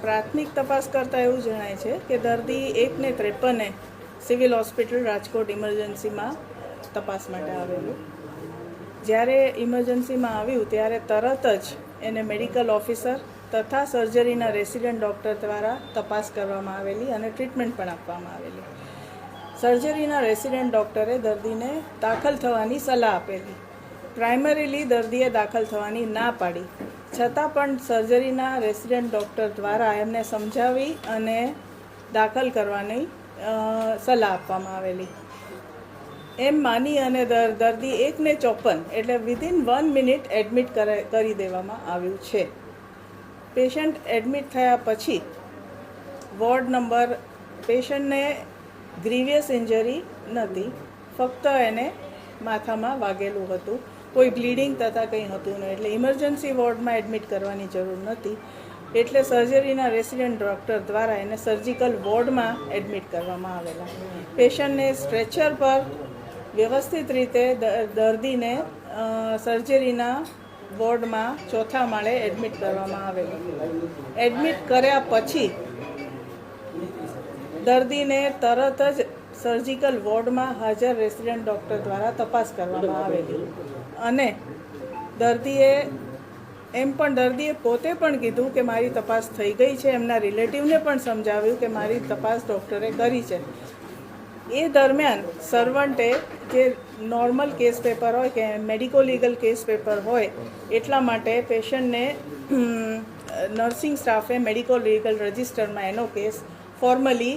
પ્રાથમિક તપાસ કરતાં એવું જણાય છે કે દર્દી એકને ત્રેપને સિવિલ હોસ્પિટલ રાજકોટ ઇમરજન્સીમાં તપાસ માટે આવેલું. જ્યારે ઇમરજન્સીમાં આવ્યું ત્યારે તરત જ એને મેડિકલ ઓફિસર તથા સર્જરીના રેસિડેન્ટ ડૉક્ટર દ્વારા તપાસ કરવામાં આવેલી અને ટ્રીટમેન્ટ પણ આપવામાં આવેલી. સર્જરીના રેસિડેન્ટ ડૉક્ટરે દર્દીને દાખલ થવાની સલાહ આપેલી. પ્રાઇમરીલી દર્દીએ દાખલ થવાની ના પાડી. છતાં પણ સર્જરીના રેસિડેન્ટ ડૉક્ટર દ્વારા એમને સમજાવી અને દાખલ કરવાની સલાહ આપવામાં આવેલી. એમ માની અને દર- દર્દી એકને ચોપન એટલે વિધિન વન મિનિટ એડમિટ કરે દેવામાં આવ્યું છે. પેશન્ટ એડમિટ થયા પછી વોર્ડ નંબર પેશન્ટને ગ્રીવિયસ ઇન્જરી નથી, ફક્ત એને માથામાં વાગેલું હતું. કોઈ બ્લીડિંગ તથા કંઈ હતું નહીં. એટલે ઇમરજન્સી વોર્ડમાં એડમિટ કરવાની જરૂર નથી એટલે સર્જરીના રેસિડેન્ટ ડૉક્ટર દ્વારા એને સર્જિકલ વોર્ડમાં એડમિટ કરવામાં આવેલા. પેશન્ટને સ્ટ્રેચર પર વ્યવસ્થિત રીતે દર્દીને સર્જરીના વોર્ડમાં ચોથા માળે એડમિટ કરવામાં આવેલું. એડમિટ કર્યા પછી દર્દીને તરત જ સર્જિકલ વોર્ડમાં હાજર રેસિડેન્ટ ડૉક્ટર દ્વારા તપાસ કરવામાં આવેલી. અને દર્દીએ એમ પણ દર્દીએ પોતે પણ કીધું કે મારી તપાસ થઈ ગઈ છે. એમના રિલેટિવને પણ સમજાવ્યું કે મારી તપાસ ડૉક્ટરે કરી છે. એ દરમિયાન સર્વન્ટે જે નોર્મલ કેસ પેપર હોય કે મેડિકો લીગલ કેસ પેપર હોય એટલા માટે પેશન્ટને નર્સિંગ સ્ટાફે મેડિકો લીગલ રજિસ્ટરમાં એનો કેસ ફોર્મલી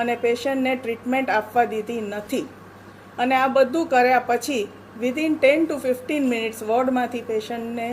અને પેશન્ટને ટ્રીટમેન્ટ આપવા દીધી નથી. અને આ બધું કર્યા પછી within ten to fifteen minutes વોર્ડમાંથી પેશન્ટને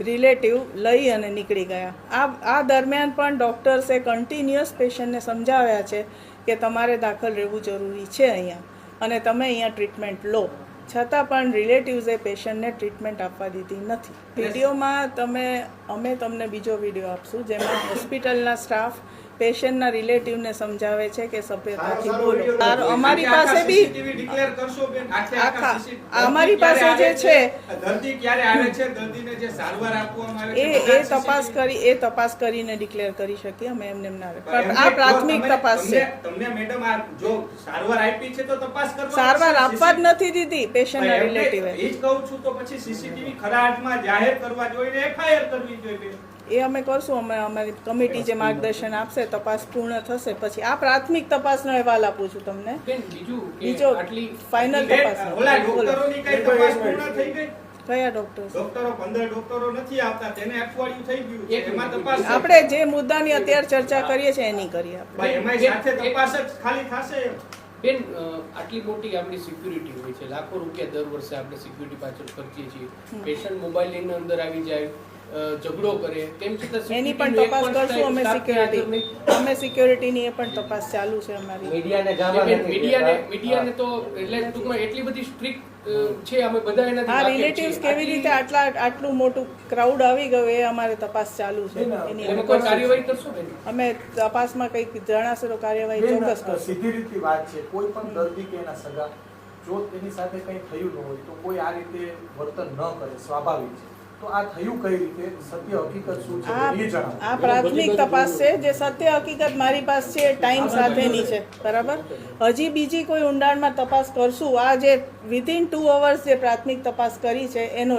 રિલેટિવ લઈ અને નીકળી ગયા. આ આ દરમિયાન પણ ડૉક્ટર્સે કન્ટિન્યુઅસ પેશન્ટને સમજાવ્યા છે કે તમારે દાખલ રહેવું જરૂરી છે અહીંયા અને તમે અહીંયા ટ્રીટમેન્ટ લો. છતાં પણ રિલેટિવ્સે પેશન્ટને ટ્રીટમેન્ટ આપવા દીધી નથી. વિડીયોમાં તમે અમે તમને બીજો વીડિયો આપશું જેમાં હોસ્પિટલના સ્ટાફ પેશન્ટના રિલેટિવને સમજાવે છે કે સભ્યતાથી બોલો. અમારી પાસે બી ડિક્લેર કરશો બેન. આખા- અમારી પાસે જે છે દર્દી ક્યારે આવે છે? દર્દીને જે સારવાર આપવામાં આવે એ એ તપાસ કરી એ તપાસ કરીને ડિક્લેર કરી શકીએ અમે એમને એમ ના પણ આ પ્રાથમિક તપાસ છે. તમને- મેડમ આ જો સારવાર આપી છે તો તપાસ કરવા સારવાર આપવા જ નથી દીધી પેશન્ટના રિલેટિવે એ. જ કહું છું તો પછી સીસીટીવી ખરા અર્થમાં જાહેર કરવા જોઈએ એફઆઈઆર કરવી જોઈએ. એ અમે કરશું અમે અમારી કમિટી જે માર્ગદર્શન આપશે તપાસ પૂર્ણ થશે. પછી આ પ્રાથમિક તપાસનો અહેવાલ આપું છું તમને. બીજું ફાઇનલ તપાસ. ઓલા ડોક્ટરોની કઈ તપાસ પૂર્ણ થઈ ગઈ? કયા ડોક્ટરો? પંદર ડોક્ટરો નથી આવતા તેને અઠવાડિયું થઈ ગયું છે. એક એમાં મિનિટ, તપાસ આપણે જે મુદ્દાની અત્યારે ચર્ચા કરીએ છીએ એની કરીએ આપણે. ભાઈ એમાં સાથે તપાસ જ ખાલી થશે બેન આટલી મોટી આપણી સિક્યુરિટી હોય છે. લાખો રૂપિયા દર વર્ષે આપણે સિક્યુરિટી પાછળ ખર્ચીએ છીએ. પેશન્ટ મોબાઈલની અંદર આવી જાય. ઝઘડો કરે તેમ છતાં એની પણ તપાસ કરશું અમે સિક્યોરિટી અમે સિક્યોરિટીની એ પણ તપાસ ચાલુ છે અમારી. મીડિયાને મીડિયાને મીડિયાને તો એટલે ટૂંકમાં એટલી બધી સ્ટ્રિક્ટ છે અમે બધા એના હા રિલેટિવ્સ કેવી રીતે આટલા આટલું મોટું ક્રાઉડ આવી ગયું એ અમારે તપાસ ચાલુ છે. એની અમે કોઈ કાર્યવાહી કરશું બેન? અમે તપાસમાં કંઈક જણાશે તો કાર્યવાહી ચોક્કસ કરશું. સીધી રીતે વાત છે. કોઈ પણ દર્દી કે એના સગા જો તેની સાથે કંઈ થયું ન હોય તો કોઈ આ રીતે વર્તન ન કરે સ્વાભાવિક છે. તો આ થયું કઈ રીતે? સત્ય હકીકત શું છે? આ એ જણાવો. આ પ્રાથમિક તપાસ છે. જે સત્ય હકીકત મારી પાસે છે ટાઈમ સાથેની છે. બરાબર? હજી બીજી કોઈ ઊંડાણમાં તપાસ કરશું. આ જે વિધિન ટુ અવર્સ જે પ્રાથમિક તપાસ કરી છે એનો